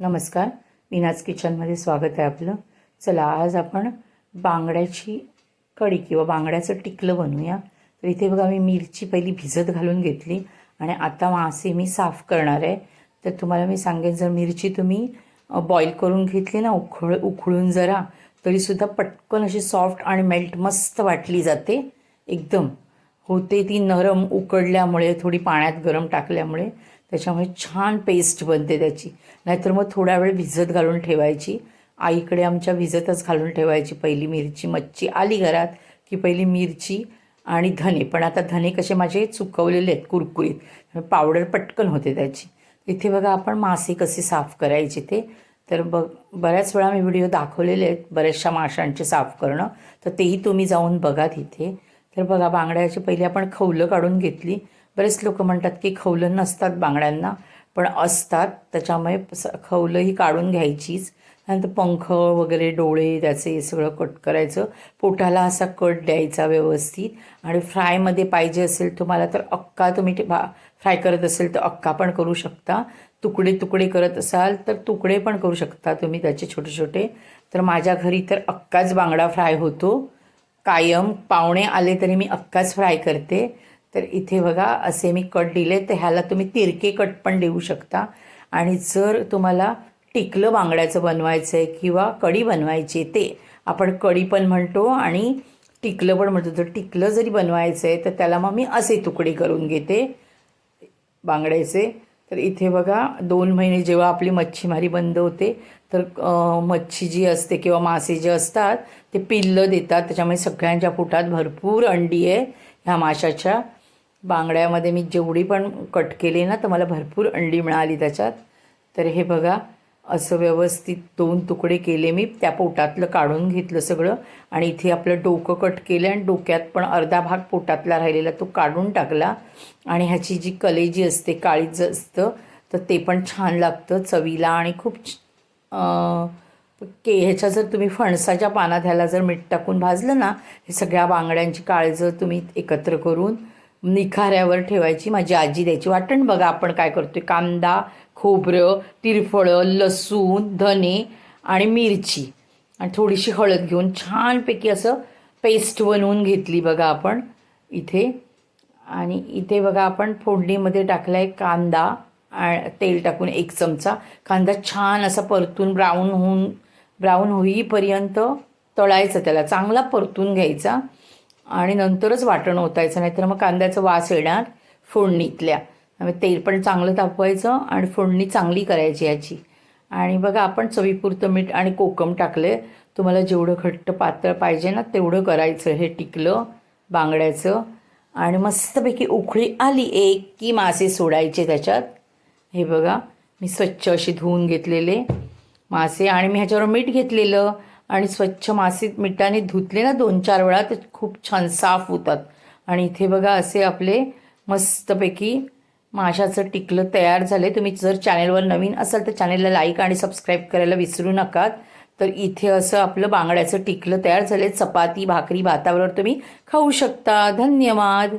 नमस्कार. मीनाज किचनमध्ये स्वागत आहे आपलं. चला आज आपण बांगड्याची कढी किंवा बांगड्याचं टिकलं बनवूया. तर इथे बघा मी मिरची पहिली भिजत घालून घेतली आणि आता मासे मी साफ करणार आहे. तर तुम्हाला मी सांगेन जर मिरची तुम्ही बॉईल करून घेतली ना उखळ उखळून जरा तरीसुद्धा पटकन अशी सॉफ्ट आणि मेल्ट मस्त वाटली जाते. एकदम. होते ती नरम उकडल्यामुळे थोडी पाण्यात गरम टाकल्यामुळे. त्याच्यामुळे छान पेस्ट बनते त्याची. नाहीतर मग थोडा वेळ भिजत घालून ठेवायची. आईकडे आमच्या भिजतच घालून ठेवायची. पहिली मिरची मच्छी आली घरात की पहिली मिरची आणि धने. पण आता धने कसे माझे चुकवलेले आहेत कुरकुरीत. पावडर पटकन होते त्याची. इथे बघा आपण मासे कसे साफ करायचे ते. तर बघ बऱ्याच वेळा मी व्हिडिओ दाखवलेले आहेत बऱ्याचशा माशांचे साफ करणं. तर तेही तुम्ही जाऊन बघा तिथे. तर बघा बांगड्याची पहिली आपण खवलं काढून घेतली. बरेच लोक म्हणतात की खवलं नसतात बांगड्यांना पण असतात. त्याच्यामुळे स- खवलं ही काढून घ्यायचीच. त्यानंतर पंख वगैरे डोळे त्याचे हे सगळं कट करायचं. पोटाला असा कट द्यायचा व्यवस्थित. आणि फ्रायमध्ये पाहिजे असेल तुम्हाला तर अक्का तुम्ही ते भा फ्राय करत असेल तर अक्का पण करू शकता. तुकडे तुकडे करत असाल तर तुकडे पण करू शकता तुम्ही त्याचे छोटे छोटे. तर माझ्या घरी तर अक्काच बांगडा फ्राय होतो. कायम पाहुणे आले तरी मी अक्काच फ्राय करते. तर इथे बघा असे मी कट दिले तर ह्याला तुम्ही तिरके कट पण देऊ शकता. आणि जर तुम्हाला टिकलं बांगड्याचं बनवायचं आहे किंवा कढी बनवायची आहे ते आपण कढी पण म्हणतो आणि टिकलं पण म्हणतो. तर टिकलं जरी बनवायचं आहे तर त्याला मग मी असे तुकडे करून घेते बांगड्याचे. तर इथे बघा दोन महिने जेव्हा आपली मच्छीमारी बंद होते तर मच्छी जी असते किंवा मासे जे असतात ते पिल्लं देतात. त्याच्यामुळे सगळ्यांच्या पोटात भरपूर अंडी आहे ह्या माशाच्या. बांगड्यामध्ये मी जेवढी पण कट केली ना तर मला भरपूर अंडी मिळाली त्याच्यात. तर हे बघा असं व्यवस्थित दोन तुकडे केले मी त्या पोटातलं काढून घेतलं सगळं. आणि इथे आपलं डोकं कट केलं आणि डोक्यात पण अर्धा भाग पोटातला राहिलेला तो काढून टाकला. आणि ह्याची जी कलेजी असते काळीज असतं तर ते पण छान लागतं चवीला. आणि खूप के ह्याच्या जर तुम्ही फणसाच्या पानात ह्याला जर मीठ टाकून भाजलं ना हे सगळ्या बांगड्यांची काळजं तुम्ही एकत्र करून निखाऱ्यावर ठेवायची माझी आजी द्यायची. वाटण बघा आपण काय करतोय. कांदा खोबरं तिरफळं लसूण धने आणि मिरची. आणि थोडीशी हळद घेऊन छानपैकी असं पेस्ट बनवून घेतली बघा आपण इथे. आणि इथे बघा आपण फोडणीमध्ये टाकला आहे कांदा तेल टाकून एक चमचा. कांदा छान असा परतून ब्राऊन होऊन ब्राऊन होईपर्यंत तळायचं त्याला. चांगला परतून घ्यायचा. आणि नंतरच वाटण ओतायचं नाहीतर मग कांद्याचा वास येणार फोडणीतल्या. तेल पण चांगलं तापवायचं आणि फोडणी चांगली करायची याची. आणि बघा आपण चवीपुरतं मीठ आणि कोकम टाकले तुम्हाला जेवढं घट्ट पातळ पाहिजे ना तेवढं करायचं. हे टिकलं बांगड्याचं. आणि मस्तपैकी उकळी आली एक की मासे सोडायचे त्याच्यात. हे बघा मी स्वच्छ अशी धुवून घेतलेले मासे आणि मी ह्याच्यावर मीठ घेतलेलं. आणि स्वच्छ मासे मिठाने धुतले ना दोन चार वेळा ते खूप छान साफ होतात. आणि इथे बघा असे आपले मस्तपैकी माशाचं टिकलं तयार झाले तुम्ही जर चॅनेलवर नवीन असाल तर चॅनेलला लाईक आणि सबस्क्राईब करायला विसरू नका. तर इथे असं आपलं बांगड्याचं टिकलं तयार झाले चपाती भाकरी भाताबरोबर तुम्ही खाऊ शकता. धन्यवाद!